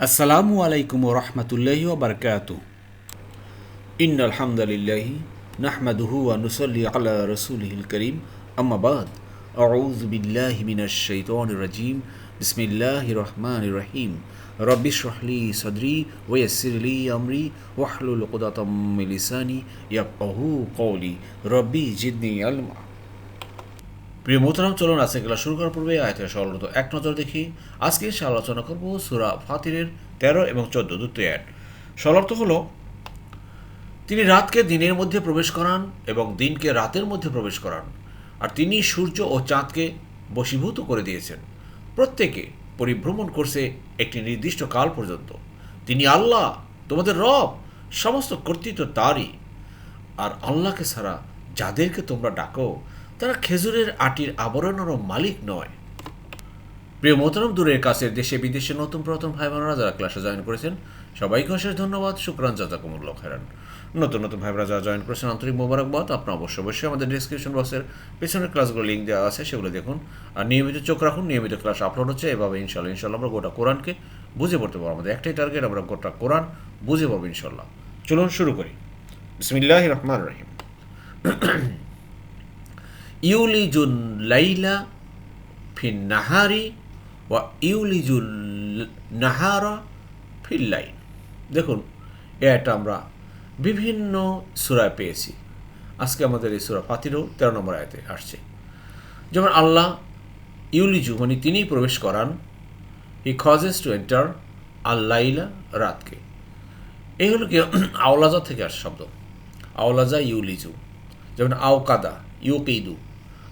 আসসালামু আলাইকুম রহমতুল্লাহি ওবরকাত ইন আলহামদুলিল্লাহি নাহমাদুহু ওয়া নুসাল্লি আলা রাসূলিহিল করিম আম্মা বাদ আউযু বিল্লাহি মিনাশ শাইতানির রাজিম বিসমিল্লাহির রহমানির রহিম রব্বি ইশরাহ লি সাদরি ওয়া ইয়াসসির লি আমরি ওয়াহলুল উকদাতাম মিন লিসানি ইয়াফকাহু কওলি রব্বি জিদনি ইলমা প্রিয় মোহতারাম, চলুন আজকে ক্লাস শুরু করার পূর্বে আয়তের সরলত এক নজর দেখি। আজকে সে আলোচনা করব সুরা ফাতিরের তেরো এবং চোদ্দ দুটি অ্যাড। সরলার্থ হলো, তিনি রাতকে দিনের মধ্যে প্রবেশ করান এবং দিনকে রাতের মধ্যে প্রবেশ করান, আর তিনি সূর্য ও চাঁদকে বশীভূত করে দিয়েছেন। প্রত্যেকে পরিভ্রমণ করছে একটি নির্দিষ্ট কাল পর্যন্ত। তিনি আল্লাহ, তোমাদের রব, সমস্ত কর্তৃত্ব তারই। আর আল্লাহকে ছাড়া যাদেরকে তোমরা ডাকো তারা খেজুরের আটির আবরণেরও মালিক নয়। প্রিয় মোহতরম, দূরের কাছের দেশে বিদেশে নতুন প্রথম ভাই বোনেরা যারা ক্লাসে জয়েন করেছেন, সবাইকে অশেষ ধন্যবাদ, শুক্রান জাজাকুমুল্লাহ খেরান নতুন নতুন ভাই বোনেরা যারা জয়েন করেছেন, আন্তরিক মোবারকবাদ, আপনার অবশ্য অবশ্যই আমাদের ডিসক্রিপশন বক্সের পেছনের ক্লাসগুলো লিঙ্ক দেওয়া আছে, সেগুলো দেখুন। আর নিয়মিত চোখ রাখুন, নিয়মিত ক্লাস আপলোড হচ্ছে, এভাবে ইনশাল্লাহ ইনশাল্লাহ আমরা গোটা কোরআনকে বুঝে পড়তে পারব। আমাদের একটাই টার্গেট আমরা গোটা কোরআন বুঝে পাবো ইনশাল্লাহ চলুন শুরু করি। বিসমিল্লাহ রহমান রহিম। ইউলিজুল লাইলা ফিন নাহারি ওয়া ইউলিজুল নাহারা ফিল লাইল। দেখুন, এটা আমরা বিভিন্ন সুরায় পেয়েছি। আজকে আমাদের এই সুরা ফাতিরও তেরো নম্বর আয়তে আসছে। যেমন আল্লাহ ইউলিজু মানে তিনিই প্রবেশ করান, হি কজেস টু এন্টার আল্লাইলা রাতকে। এই হলো কি? আওলাজা থেকে আসে শব্দ। আওলাজা ইউলিজু। যেমন আওকাদা ইউকেইদু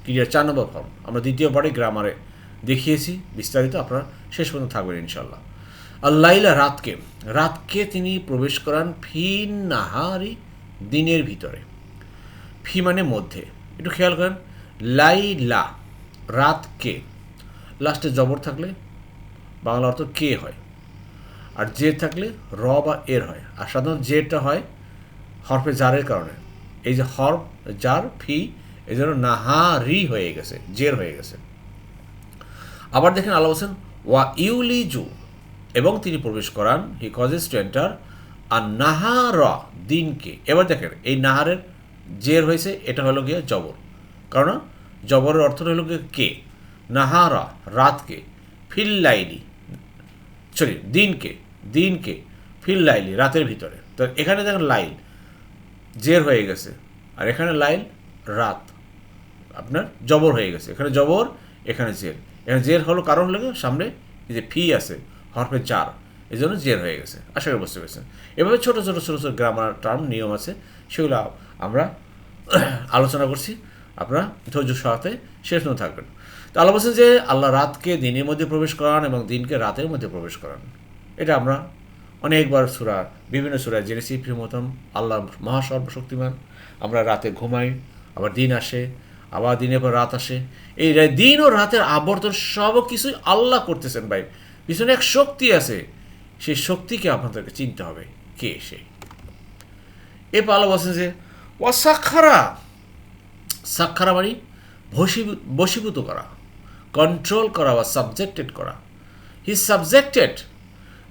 ক্রিয়ার চার নম্বর ফর্ম। আমরা দ্বিতীয়বারে গ্রামারে দেখিয়েছি, বিস্তারিত আপনারা শেষ পর্যন্ত থাকবেন ইনশাল্লাহ আল্লাইলা রাতকে রাতকে তিনি প্রবেশ করান ফি নাহারি দিনের ভিতরে। ফি মানে মধ্যে। একটু খেয়াল করেন, লাইলা রাতকে লাস্টে জবর থাকলে বাংলা অর্থ কে হয়, আর জে থাকলে র বা এর হয়, আর সাধারণত জেটা হয় হরফে জারের কারণে। এই যে হরফ, জার, ফি এই জন্য নাহারি হয়ে গেছে, জের হয়ে গেছে। আবার দেখেন আল্লাহ হোসেন ওয়া ইউলি জু এবং তিনি প্রবেশ করান, হি কজেস টু এন্টার আর নাহার, দিনকে। এবার দেখেন, এই নাহারের জের হয়েছে, এটা হলো গিয়ে জবর। কারণ জবরের অর্থ হলো গিয়ে কে? নাহারা, রাতকে। ফিল লাইলি সরি, দিনকে দিনকে ফিল লাইলি রাতের ভিতরে। তো এখানে দেখেন লাইল, জের হয়ে গেছে। আর এখানে লাইল, রাত। আপনার জবর হয়ে গেছে। এখানে জবর, এখানে জের। এখানে জের হলো কারণ হলো সামনে যে ফি আছে, হরফে চার, এই জন্য জের হয়ে গেছে। আশা করি বুঝতে পেরেছেন। এভাবে ছোটো ছোটো ছোটো ছোটো গ্রামার টার্ম নিয়ম আছে, সেগুলো আমরা আলোচনা করছি। আপনারা ধৈর্য সহাতে শেষ নয় থাকবেন। তো আল্লাহ বলছেন যে, আল্লাহ রাতকে দিনের মধ্যে প্রবেশ করান এবং দিনকে রাতের মধ্যে প্রবেশ করান। এটা আমরা অনেকবার সুরা, বিভিন্ন সুরায় জেনেছি প্রিয়মতম আল্লাহ মহাসর্বশক্তিমান। আমরা রাতে ঘুমাই, আবার দিন আসে আবার দিনের পর রাত আসে। এই দিন ও রাতের আবর্তন সব কিছুই আল্লাহ করতেছেন ভাই। পিছনে এক শক্তি আছে। সেই শক্তিকে আপনাদেরকে চিনতে হবে কে সে। এ পালা বলছেন যে অসাক্ষারা সাক্ষারা। মানে বশীভূত করা কন্ট্রোল করা বা সাবজেক্টেড করা। হি সাবজেক্টেড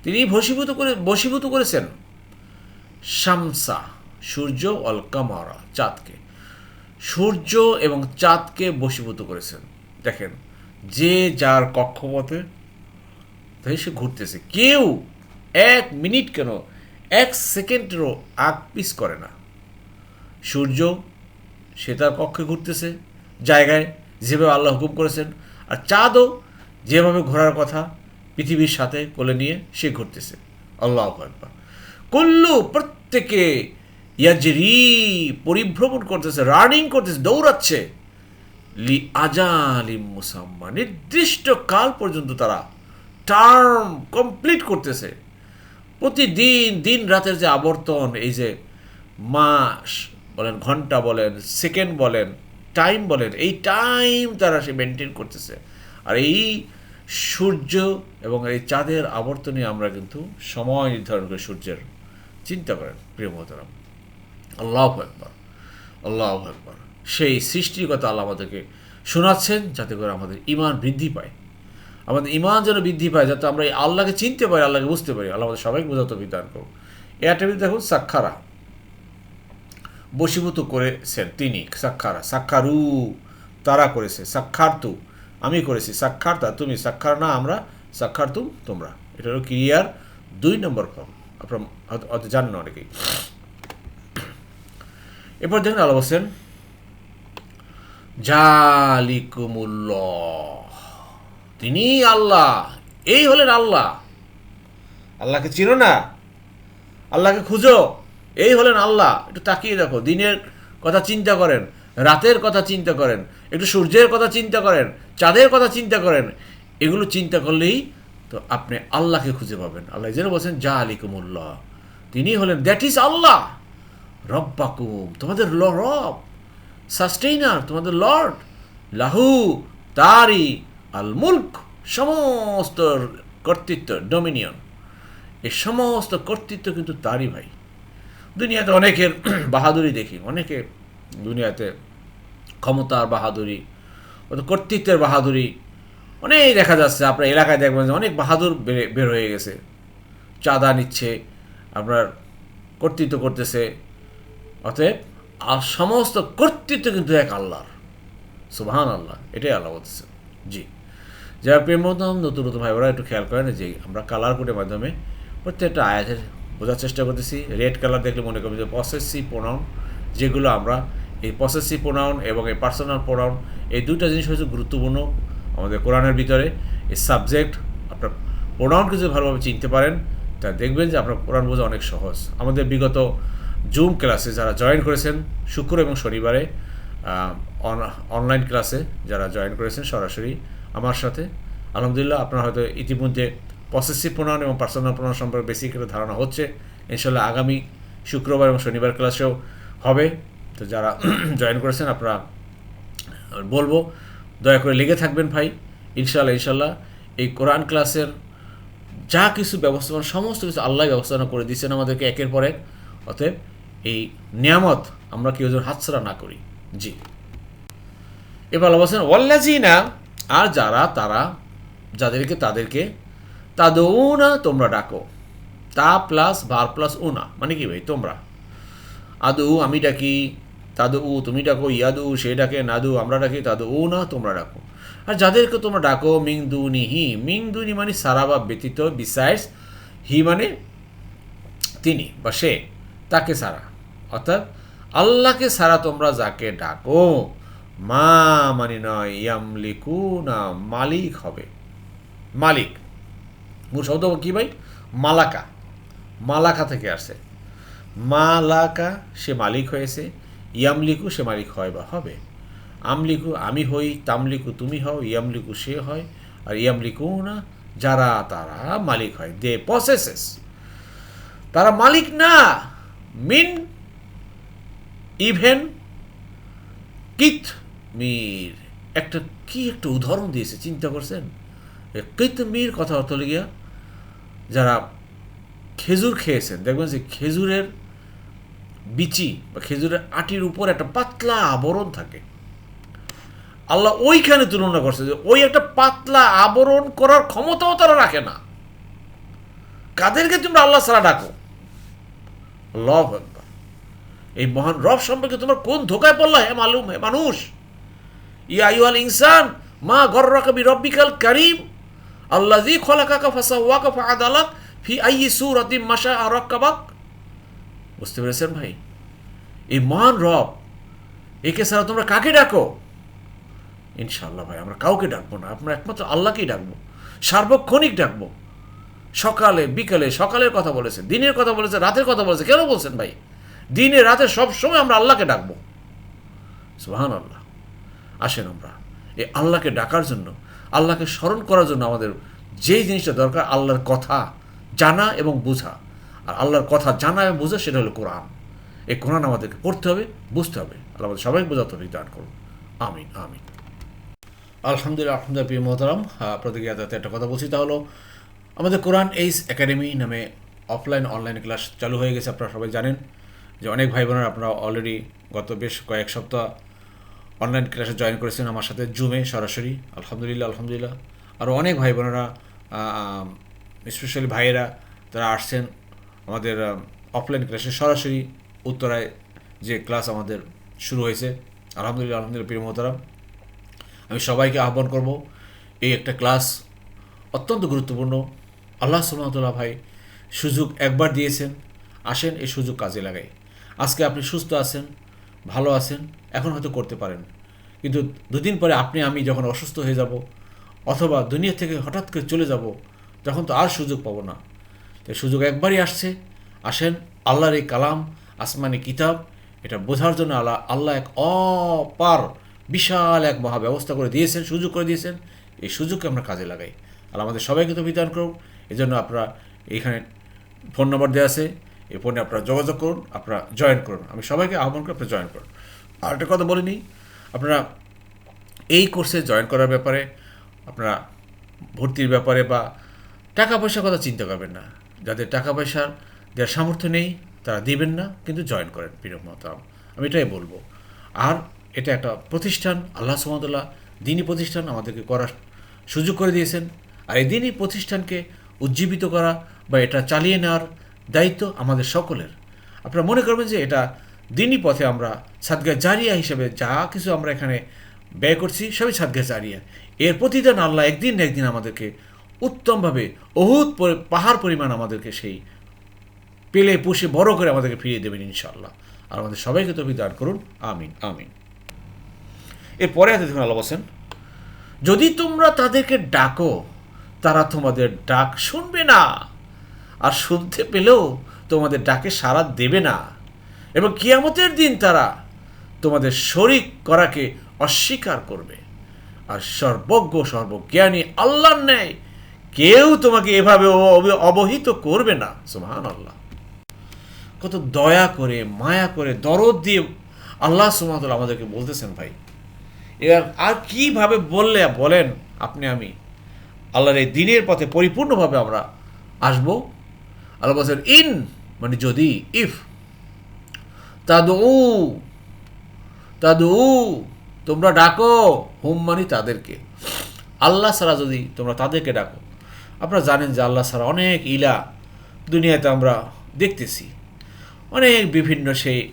তিনি বশীভূত করে বশীভূত করেছেন। শামসা, সূর্য অল কামারা, চাঁদকে। সূর্য এবং চাঁদকে বশীভূত করেছেন। দেখেন, যে যার কক্ষপথে তাই সে ঘুরতেছে। কেউ এক মিনিট কেন, এক সেকেন্ডেরও আগ পিস করে না। সূর্য, সে তার কক্ষে ঘুরতেছে, জায়গায় যেভাবে আল্লাহ হুকুম করেছেন, আর চাঁদও যেভাবে ঘোরার কথা পৃথিবীর সাথে কোলে নিয়ে সে ঘুরতেছে। আল্লাহ একবার কুল্লু প্রত্যেকে ইয়াজরি পরিভ্রমণ করতেছে রানিং করতেছে, দৌড়াচ্ছে। লি আজালি মুসাম্মা, নির্দিষ্ট কাল পর্যন্ত তারা টার্ম কমপ্লিট করতেছে। প্রতিদিন, দিন রাতের যে আবর্তন, এই যে মাস বলেন, ঘণ্টা বলেন সেকেন্ড বলেন টাইম বলেন, এই টাইম তারা সে মেনটেন করতেছে। আর এই সূর্য এবং এই চাঁদের আবর্তনে আমরা কিন্তু সময় নির্ধারণ করি সূর্যের চিন্তা করেন, প্রিয় মহতারাম আল্লাহ একবার আল্লাহ একবার সেই সৃষ্টির কথা আল্লাহ আমাদেরকে শোনাচ্ছেন যাতে করে আমাদের ইমান বৃদ্ধি পায়। আমাদের ইমান যেন বৃদ্ধি পায়, যাতে আমরা এই আল্লাহকে চিনতে পারি, আল্লাহকে বুঝতে পারি। আল্লাহ আমাদের সবাইকে বোঝাতে বিধান করুন এটা দেখুন, সাক্ষারা। বশীভূত করেছেন তিনি, সাক্ষারা। সাক্ষারু, তারা করেছে। সাক্ষার্তু, আমি করেছি। সাক্ষার্তা, তুমি সাক্ষার না, আমরা সাক্ষার্তুম তোমরা। এটা হলো ক্রিয়ার দুই নম্বর ফর্ম। আপনার হয়তো জানেন অনেকেই। এরপর দেখুন আল্লাহ বলছেন, জালিকুমুল্লাহ। তিনি আল্লাহ, এই হলেন আল্লাহ। আল্লাহকে চিনো না? আল্লাহকে খুঁজো, এই হলেন আল্লাহ। একটু তাকিয়ে দেখো, দিনের কথা চিন্তা করেন, রাতের কথা চিন্তা করেন, একটু সূর্যের কথা চিন্তা করেন, চাঁদের কথা চিন্তা করেন, এগুলো চিন্তা করলেই তো আপনি আল্লাহকে খুঁজে পাবেন। আল্লাহ যেন বলছেন জা আলিকুমুল্লাহ তিনি হলেন, দ্যাট ইজ আল্লাহ। রব্বাকুম, তোমাদের ল, রব সাস্টেইনার তোমাদের লর্ড লাহু, তারি আল মুল্ক সমস্ত কর্তৃত্ব ডোমিনিয়ন এই সমস্ত কর্তৃত্ব কিন্তু তারই ভাই। দুনিয়াতে অনেকের বাহাদুরি দেখি, অনেকে দুনিয়াতে ক্ষমতার বাহাদুরি, অত কর্তৃত্বের বাহাদুরি, অনেক দেখা যাচ্ছে, আপনার এলাকায় দেখবেন যে অনেক বাহাদুর বের হয়ে গেছে, চাঁদা নিচ্ছে, আপনার কর্তৃত্ব করতেছে অতএব আর সমস্ত কর্তৃত্ব কিন্তু এক আল্লাহর। সুবহান আল্লাহ এটাই আল্লাহ বলতেছে। জি। যারা প্রেম নতুন নতুন ভাই ওরা একটু খেয়াল করেন যে আমরা কালার কোডের মাধ্যমে প্রত্যেকটা আয়াতের বোঝার চেষ্টা করতেছি। রেড কালার দেখলে মনে করবেন যে পসেসিভ প্রোনাউন যেগুলো আমরা এই পসেসিভ প্রোনাউন এবং এই পার্সোনাল প্রোনাউন এই দুইটা জিনিস হচ্ছে গুরুত্বপূর্ণ আমাদের কোরআনের ভিতরে। এই সাবজেক্ট আপনার প্রোনাউনকে যদি ভালোভাবে চিনতে পারেন, তা দেখবেন যে আপনার কোরআন বোঝা অনেক সহজ। আমাদের বিগত জুম ক্লাসে যারা জয়েন করেছেন, শুক্র এবং শনিবারে অনলাইন ক্লাসে যারা জয়েন করেছেন সরাসরি আমার সাথে। আলহামদুলিল্লাহ, আপনার হয়তো ইতিমধ্যে পসেসিভ প্রণয়ন এবং পার্সোনাল প্রণয়ন সম্পর্কে বেসিক একটা ধারণা হচ্ছে। ইনশাল্লাহ আগামী শুক্রবার এবং শনিবার ক্লাসেও হবে। তো যারা জয়েন করেছেন, আপনারা বলব, দয়া করে লেগে থাকবেন ভাই। ইনশাল্লাহ ইনশাল্লাহ এই কোরআন ক্লাসের যা কিছু ব্যবস্থাপনা সমস্ত কিছু আল্লাহ ব্যবস্থাপনা করে দিচ্ছেন আমাদেরকে একের পর এক। অতএব এই নিয়ামত আমরা কেউ যেন হাতছাড়া না করি। জি। এবার বলছেন ওয়াল্লাজিনা আর যারা, তারা যাদেরকে, তাদেরকে তাদৌনা তোমরা ডাকো। তা প্লাস ভার প্লাস ও না মানে কি ভাই, তোমরা। আদু, আমি ডাকি তাদু তুমি ডাকো, ইয়াদু, সে ডাকে, নাদু, আমরা ডাকি তাদু উ না তোমরা ডাকো। আর যাদেরকে তোমরা ডাকো মিং দুনি হি মিং দুনি মানে সারা বা ব্যতীত বিসাইডস হি মানে তিনি বা সে। তাকে সারা। অর্থাৎ আল্লাহকে সারা তোমরা যাকে ডাকো, মা মানে নয় ইয়ামলিকু না মালিক হবে। মালিক। মূল শব্দ কি ভাই? মালাকা। মালাকা থেকে আসছে। মালাকা, সে মালিক হয়েছে। ইয়ামলিকু, সে মালিক হয় বা হবে। আমলিকু, আমি হই, তামলিকু, তুমি হও, ইয়ামলিকু, সে হয়। আর ইয়ামলিকু না যারা, তারা মালিক হয়। দে পসেসেস তারা মালিক না। মিন, ইভেন, কিত, মির। একটা কি একটা উদাহরণ দিয়েছে, চিন্তা করছেন? কিত, মির কথা অর্থ গিয়া, যারা খেজুর খেয়েছেন, দেখবেন যে খেজুরের বিচি বা খেজুরের আটির উপর একটা পাতলা আবরণ থাকে। আল্লাহ ওইখানে তুলনা করছে যে ওই একটা পাতলা আবরণ করার ক্ষমতাও তারা রাখে না। কাদেরকে তোমরা আল্লাহ ছাড়া ডাকো? লভ একবার এই মহান রব সম্পর্কে তোমার কোন ধোকায় পড়লা? হে মালুম, হে মানুষ। ইয়া আইওয়াল ইনসান, মা গর্রাকাবি রব্বিকাল কারিম আল্লাজি খলাকাকা ফাসা ওয়াকা ফাআদালাক ফি আইয়ি সূরাতিম মাশা আরাক্কাবাক বুঝতে পেরেছেন ভাই? এই মহান রব, একে ছাড়া তোমরা কাকে ডাকো? ইনশাল্লাহ ভাই, আমরা কাউকে ডাকবো না। আমরা একমাত্র আল্লাহকেই ডাকবো। সার্বক্ষণিক ডাকবো। সকালে, বিকালে, সকালের কথা বলেছে, দিনের কথা বলেছে, রাতের কথা বলেছে, কেন বলছেন ভাই? দিনে, রাতে সব সময় আমরা আল্লাহকে ডাকবো। সুহান আল্লাহ আসেন আমরা। এই আল্লাহকে ডাকার জন্য, আল্লাহকে স্মরণ করার জন্য আমাদের যেই জিনিসটা দরকার, আল্লাহর কথা জানা এবং বোঝা। আর আল্লাহর কথা জানা এবং বোঝা, সেটা হলো কোরআন। এই কোরআন আমাদেরকে পড়তে হবে, বুঝতে হবে। আল্লাহ আমাদের সবাইকে বোঝাতে হবে দান করুন। আমিন আমিন। আলহামদুলিল্লাহ আলহামদুলিল্লাহ, প্রিয় মোহতারাম আপনাদেরকে একটা কথা বলছি, তা হলো আমাদের কোরআন এইস একাডেমি নামে অফলাইন অনলাইন ক্লাস চালু হয়ে গেছে, আপনারা সবাই জানেন। যে অনেক ভাই বোনেরা আপনারা অলরেডি গত বেশ কয়েক সপ্তাহ অনলাইন ক্লাসে জয়েন করেছেন আমার সাথে জুমে সরাসরি। আলহামদুলিল্লাহ আলহামদুলিল্লাহ। আরও অনেক ভাই বোনেরা স্পেশালি ভাইয়েরা, তারা আসছেন আমাদের অফলাইন ক্লাসে সরাসরি উত্তরায় যে ক্লাস আমাদের শুরু হয়েছে। আলহামদুলিল্লাহ আলহামদুলিল্লাহ, প্রিয় মহতারাম। আমি সবাইকে আহ্বান করব, এই একটা ক্লাস অত্যন্ত গুরুত্বপূর্ণ আল্লাহ সুমতল্লাহ ভাই সুযোগ একবার দিয়েছেন, আসেন, এই সুযোগ কাজে লাগাই। আজকে আপনি সুস্থ আছেন, ভালো আছেন, এখন হয়তো করতে পারেন। কিন্তু দুদিন পরে আপনি, আমি যখন অসুস্থ হয়ে যাব, অথবা দুনিয়া থেকে হঠাৎ করে চলে যাব, তখন তো আর সুযোগ পাবো না। তাই সুযোগ একবারই আসছে, আসেন, আল্লাহর এই কালাম, আসমানি কিতাব, এটা বোঝার জন্য আল্লাহ আল্লাহ এক অপার, বিশাল এক মহা ব্যবস্থা করে দিয়েছেন, সুযোগ করে দিয়েছেন, এই সুযোগকে আমরা কাজে লাগাই। আর আমাদের সবাইকে তো বিধান করুন এই জন্য আপনারা এইখানে ফোন নম্বর দেওয়া আছে। এই ফোনে আপনারা যোগাযোগ করুন, আপনারা জয়েন করুন। আমি সবাইকে আহ্বান করে, আপনারা জয়েন করুন। আর একটা কথা বলিনি, আপনারা এই কোর্সে জয়েন করার ব্যাপারে, আপনারা ভর্তির ব্যাপারে বা টাকা পয়সার কথা চিন্তা করবেন না। যাদের টাকা পয়সার যার সামর্থ্য নেই, তারা দিবেন না, কিন্তু জয়েন করেন প্রিয় মহতারাম। আমি এটাই বলব। আর এটা একটা প্রতিষ্ঠান, আল্লাহ সুমতুল্লাহ দিনী প্রতিষ্ঠান আমাদেরকে করার সুযোগ করে দিয়েছেন। আর এই দিনই প্রতিষ্ঠানকে উজ্জীবিত করা বা এটা চালিয়ে নেওয়ার দায়িত্ব আমাদের সকলের। আপনারা মনে করবেন যে এটা দিনই পথে আমরা সাদগা জারিয়া হিসেবে যা কিছু আমরা এখানে ব্যয় করছি সবই সাদগা জারিয়া। এর প্রতিদান আল্লাহ একদিন না একদিন আমাদেরকে উত্তমভাবে অহুত পাহাড় পরিমাণ আমাদেরকে সেই পেলে পুষে বড় করে আমাদেরকে ফিরিয়ে দেবেন ইনশাল্লাহ আর আমাদের সবাইকে তো দান করুন। আমিন আমিন। এরপরে হাতে দেখুন আল্লাহ বলছেন, যদি তোমরা তাদেরকে ডাকো তারা তোমাদের ডাক শুনবে না আর শুনতে পেলেও তোমাদের ডাকে সাড়া দেবে না। এবং কিয়ামতের দিন তারা তোমাদের শরিক করাকে অস্বীকার করবে। আর সর্বজ্ঞ, সর্বজ্ঞানী আল্লাহর ন্যায় কেউ তোমাকে এভাবে অবহিত করবে না। সুবহান আল্লাহ কত দয়া করে, মায়া করে, দরদ দিয়ে আল্লাহ সুমাতুল আমাদেরকে বলতেছেন ভাই। এবার আর কীভাবে বললে বলেন আপনি আমি? আল্লাহর এই দিনের পথে পরিপূর্ণভাবে আমরা আসব। আল্লাহ বলছেন, ইন মানে যদি, ইফ। তাদু তাদু তোমরা ডাকো। হুম মানি তাদেরকে। আল্লাহ ছাড়া যদি তোমরা তাদেরকে ডাকো, আপনারা জানেন যে আল্লাহ ছাড়া অনেক ইলা দুনিয়াতে আমরা দেখতেছি। অনেক বিভিন্ন সেই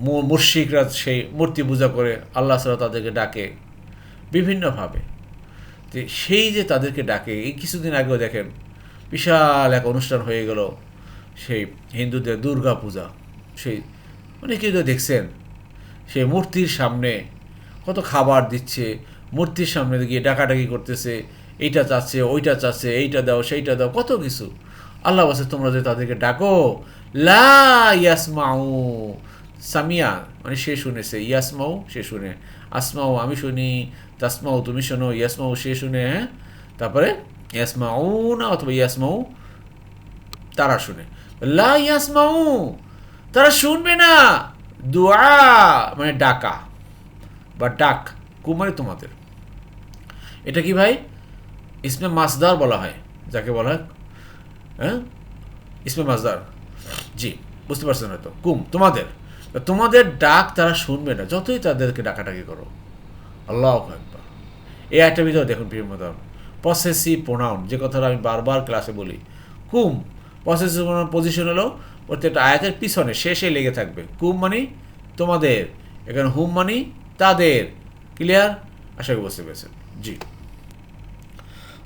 মু- মুশরিকরা সেই মূর্তি পূজা করে আল্লাহ ছাড়া তাদেরকে ডাকে বিভিন্নভাবে। তো সেই যে তাদেরকে ডাকে, এই কিছুদিন আগেও দেখেন বিশাল এক অনুষ্ঠান হয়ে গেল, সেই হিন্দুদের দুর্গা পূজা। সেই অনেকেই তো দেখছেন, সেই মূর্তির সামনে কত খাবার দিচ্ছে, মূর্তির সামনে গিয়ে ডাকাডাকি করতেছে, এইটা চাচ্ছে, ওইটা চাচ্ছে, এইটা দাও, সেইটা দাও, কত কিছু। আল্লাহ বলছে, তোমরা যে তাদেরকে ডাকো, লা সামিয়া মানে সে শুনেছে, ইয়াসমাউ, সে শুনে আসমাও আমি শুনি তাসমাও তুমি শোনো ইয়াসমাউ সে শুনে হ্যাঁ? তারপরে ইয়াসমাউ না, অথবা ইয়াসমাউ তারা শুনে। লা ইয়াসমাউ তারা শুনবে না। দোয়া মানে ডাকা, বা ডাক, কুমারী তোমাদের। এটা কি ভাই? ইসমে মাসদার বলা হয়, যাকে বলা হয় হ্যাঁ? ইসমে মাসদার। জি, বুঝতে পারছেন হয়তো। কুম, তোমাদের। তোমাদের ডাক তারা শুনবে না, যতই তাদেরকে ডাকাডাকি করো। আল্লাহ এই একটা ভিতরে দেখুন মতাম। পসেসিভ প্রোনাউন যে কথাটা আমি বারবার ক্লাসে বলি। কুম পসেসিভ প্রোনাউন পজিশন হলো প্রত্যেকটা আয়াতের পিছনে, শেষে লেগে থাকবে। কুম মানি তোমাদের, এখানে হুম মানি তাদের। ক্লিয়ার আশা করি বুঝতে পেরেছেন। জি।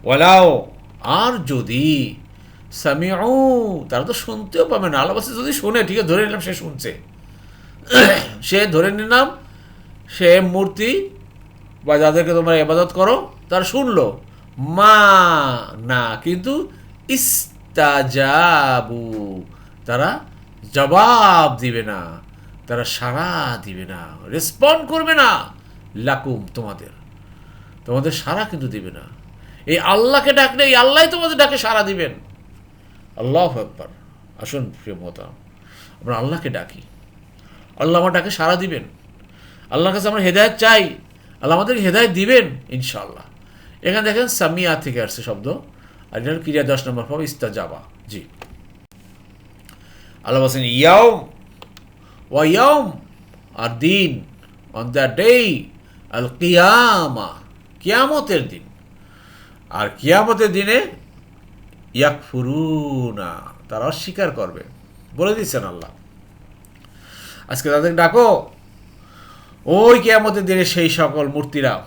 ওয়ালাও, আর যদি সামিউ, তারা তো শুনতেও পাবে না। আল্লাহ যদি শুনে, ঠিক আছে, ধরে নিলাম সে শুনছে। সে ধরে নিলাম, সে মূর্তি বা যাদেরকে তোমরা ইবাদত করো, তারা শুনলো। মা না, কিন্তু ইস্তাজাবু। তারা জবাব দিবে না, তারা সাড়া দিবে না রেসপন্ড করবে না লাকুম তোমাদের। তোমাদের সাড়া কিন্তু দিবে না। এই আল্লাহকে ডাকলে, এই আল্লাহ তোমাদের ডাকে সাড়া দিবেন। আল্লাহ একবার আসুন, প্রিয় মহতারাম আমরা আল্লাহকে ডাকি। আল্লাহ আমার ডাকে সাড়া দিবেন। আল্লাহর কাছে আমরা হেদায়ত চাই। আল্লাহ আমাদেরকে হেদায়ত দিবেন ইনশাল্লাহ এখানে দেখেন সামিয়া থেকে আসছে শব্দ, আর এটা ক্রিয়া দশ নম্বর পাবো ইস্তা যাবা জি। আল্লাহ বলছেন, ইয়াউম, ওয়া ইয়াউম, আর দিন, অন দ্য ডে আল কিয়ামা, কিয়ামতের দিন। আর কিয়ামতের দিনে ইয়াক ফুরুনা তারা অস্বীকার করবে। বলে দিচ্ছেন আল্লাহ। আজকে তাদের ডাকো ওই কেয়ামতের দিনে সেই সকল মূর্তিরা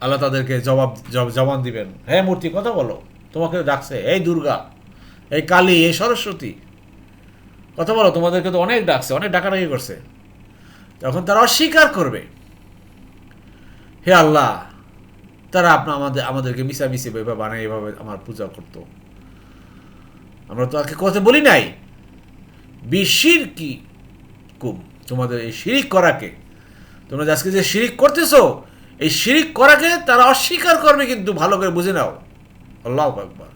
আল্লাহ তাদেরকে জবাব, জব- জবান দিবেন। হ্যাঁ মূর্তি, কথা বলো। তোমাকে ডাকছে, এই দুর্গা, এই কালী, এই সরস্বতী। কথা বলো, তোমাদেরকে তো অনেক ডাকছে, অনেক ডাকাডাকি করছে। তখন তারা অস্বীকার করবে। হে আল্লাহ, তারা আপনার আমাদের, আমাদেরকে মিশামিশি এভাবে বানায়, এভাবে আমার পূজা করতো। আমরা তো আগে কথা বলি নাই। বিশির কি কুম? তোমাদের এই শিরিক করাকে। তোমরা আজকে যে শিরিক করতেছো, এই শিরিক করাকে তারা অস্বীকার করবে কিন্তু ভালো করে বুঝে নাও। আল্লাহ একবার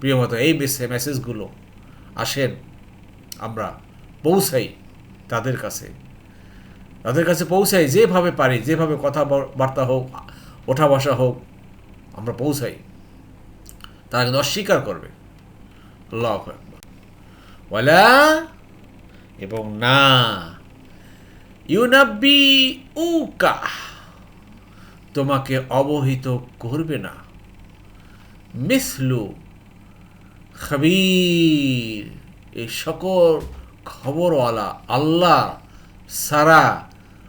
প্রিয় মতো, এই মেসে- মেসেজগুলো আসেন আমরা পৌঁছাই তাদের কাছে। তাদের কাছে পৌঁছাই যেভাবে পারি, যেভাবে কথা বর- বার্তা হোক, ওঠা বসা হোক, আমরা পৌঁছাই। তারা কিন্তু অস্বীকার করবে। আল্লাহ একবার ওয়ালা এবং না। ইউনাব্বি উকা। তোমাকে অবহিত করবে না। মিসলু খবির। এই সকল খবরওয়ালা আল্লাহ সারা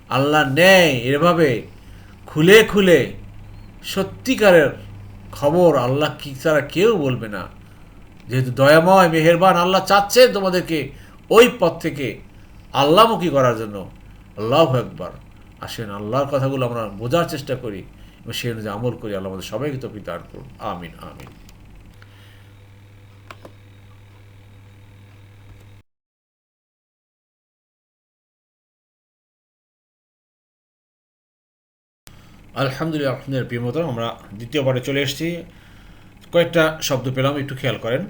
আল্লাহ নেয়। এভাবে খুলে খুলে সত্যিকারের খবর আল্লাহ কি তারা কেউ বলবে না। যেহেতু দয়াময়, মেহেরবান আল্লাহ চাচ্ছেন তোমাদেরকে ওই পথ থেকে আল্লাহমুখী করার জন্য। আল্লাহ একবার আসেন আল্লাহর কথাগুলো আমরা বোঝার চেষ্টা করি এবং সেই অনুযায়ী আমল করি। আল্লাহ আমাদের সবাইকে তো দান করুন। আমিন আমিন। আলহামদুলিল্লাহ আপনাদের প্রিয় মতো আমরা দ্বিতীয়বারে চলে এসেছি। কয়েকটা শব্দ পেলাম, একটু খেয়াল করেন।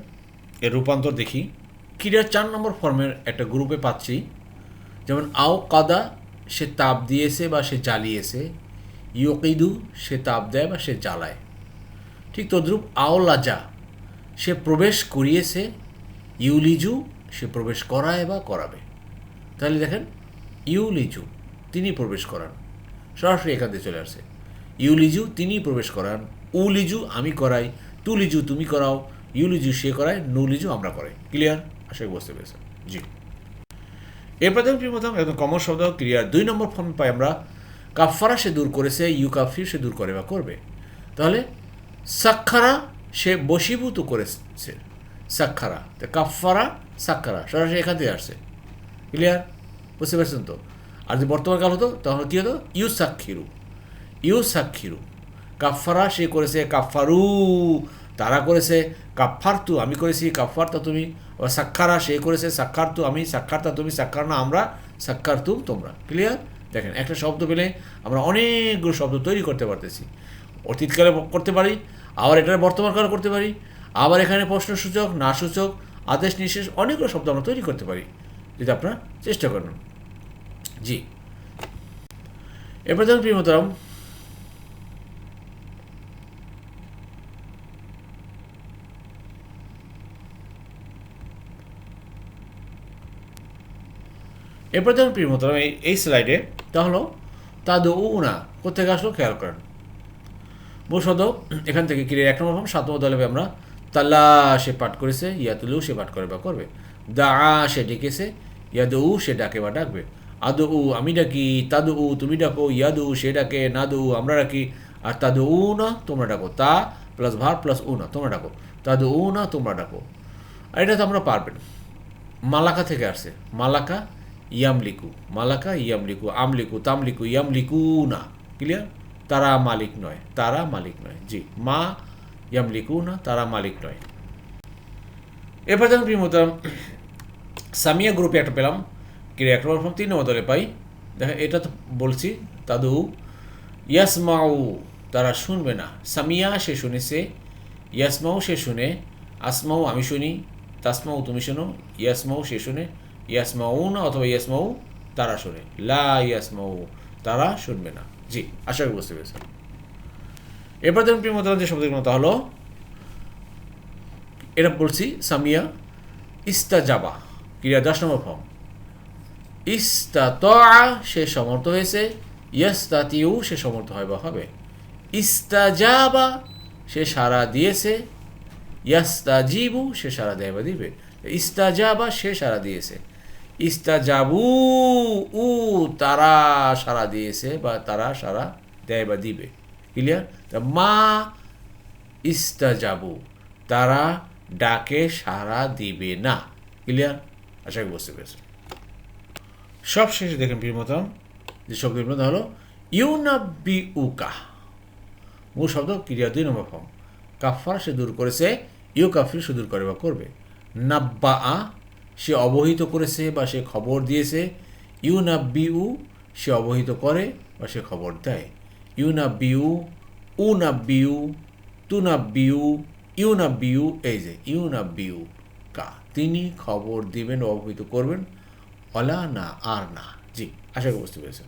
এর রূপান্তর দেখি। ক্রিয়ার চার নম্বর ফর্মের একটা গ্রুপে পাচ্ছি। যেমন, আও, কাদা সে তাপ দিয়েছে বা সে জ্বালিয়েছে। ইয়কিদু সে তাপ দেয় বা সে জ্বালায়। ঠিক তদ্রূপ আও লাজা সে প্রবেশ করিয়েছে। ইউলিজু, সে প্রবেশ করায় বা করাবে। তাহলে দেখেন, ইউলিজু, তিনি প্রবেশ করান। সরাসরি এখান থেকে চলে আসছে। ইউলিজু, তিনি প্রবেশ করান। উলিজু, আমি করাই। তুলিজু, তুমি করাও। ইউলিজু, সে করায়। নুলিজু, আমরা করাই। ক্লিয়ার? আশা বুঝতে পেরেছেন। জি। এরপর দেখুন প্রথম একদম কমন শব্দ ক্রিয়ার দুই নম্বর ফর্ম পাই আমরা কাফারা সে দূর করেছে ইউ কাফির সে দূর করে বা করবে। তাহলে, সাক্ষারা সে বশীভূত করেছে। সাক্ষারা, তো কাফারা সাক্ষারা, সরাসরি এখান থেকে আসছে। ক্লিয়ার বুঝতে পারছেন তো? আর যদি বর্তমান কাল হতো তখন কী হতো? ইউ সাক্ষিরু ইউ সাক্ষিরু কাফারা সে করেছে কাফারু তারা করেছে কাফারতু আমি করেছি কাফারতা তুমি। আবার সাক্ষারা সে করেছে সাক্ষারতু আমি সাক্ষারতা তুমি সাক্ষার না, আমরা সাক্ষারতু তোমরা। ক্লিয়ার দেখেন, একটা শব্দ পেলে আমরা অনেকগুলো শব্দ তৈরি করতে পারতেছি। অতীতকালে করতে পারি, আবার এটা বর্তমানকালে করতে পারি, আবার এখানে প্রশ্নসূচক না সূচক আদেশ নিঃশেষ অনেকগুলো শব্দ আমরা তৈরি করতে পারি। যদি আপনারা চেষ্টা করেন। জি। এরপর যেমন প্রিয়মতরম এরপর যেমন প্রিয়মতরম এই এই স্লাইডে তা হলো তাদু উনা কোথেকে আসলো খেয়াল করেন। বসদ এখান থেকে কিরে এক নম্বর সাত নম্বর দলে আমরা তাল্লা সে পাঠ করেছে, ইয়াতুলু সে পাঠ করে বা করবে। দা সে ডেকেছে, ইয়াদু সে ডাকে বা ডাকবে। আদু উ আমি ডাকি, তাদু উ তুমি ডাকো, ইয়াদু সে ডাকে, নাদু আমরা ডাকি, আর তাদু উ না তোমরা ডাকো, তা প্লাস ভার প্লাস উ না তোমরা ডাকো, তাদু উ না তোমরা ডাকো। আর এটা তো আমরা পারবেন। মালাকা থেকে আসছে, মালাকা ইয়ামলিকু মালাকা ইয়ামলিকু আমলিকু তামলিকু ইয়ামলিকু না ক্লিয়ার তারা মালিক নয় তারা মালিক নয় জি মা ইয়ামলিকু না তারা মালিক নয় এরপর যেমন প্রিমতাম সামিয়া গ্রুপে একটা পেলাম। ক্রিয়া এক নম্বর ফর্ম তিন নম্বর দলে পাই। দেখেন, এটা তো বলছি, তাদু। ইয়াসমাউ, তারা শুনবে না। সামিয়া সে শুনেছে, ইয়াসমাউ সে শুনে, আসমাউ আমি শুনি, তাসমাউ তুমি শোনো, ইয়াসমাউ সে শুনে ইয়াসমাউ না অথবা ইয়াসমাউ তারা শুনে। লা ইয়াসমাউ তারা শুনবে না। জি, আশা করি বুঝতে পেরেছেন। এরপর যেমন প্রিয় যে শব্দগুলো হলো, এটা বলছি, সামিয়া, ইস্তাজাবা, ক্রিয়া দশ নম্বর ফর্ম ইস্তাতা সে সমর্থ হয়েছে, ইয়াস্তাতিউ, সে সমর্থ হয় বা হবে। ইস্তাজাবা, সে সারা দিয়েছে, ইয়াস্তাজিবু, সে সারা দেয় বা দিবে। ইস্তাজাবা, সে সারা দিয়েছে। ইস্তাজাবু উ, তারা সাড়া দিয়েছে বা তারা সাড়া দেয় বা দিবে। ক্লিয়ার মা ইস্তাজাবু, তারা ডাকে সাড়া দিবে না। ক্লিয়ার আশা করি বুঝতে সব শেষে দেখেন প্রিয় মতাম যে শব্দের মধ্যে হলো ইউনাব্বি উকা মূল শব্দ ক্রিয়া দুই নম্বর ফর্ম। কাফার সে দূর করেছে ইউ কাফির সে দূর করে বা করবে। নাব্বা আ সে অবহিত করেছে বা সে খবর দিয়েছে। ইউ নাব্বি উ সে অবহিত করে বা সে খবর দেয়। ইউ নাব্বি উ উ নাব্বি উ তু না বিউ এই যে ইউ নাব্বি বিউ কা, তিনি খবর দিবেন, অবহিত করবেন। অলা না, আর না। জি, আশা করি বুঝতে পেরেছেন।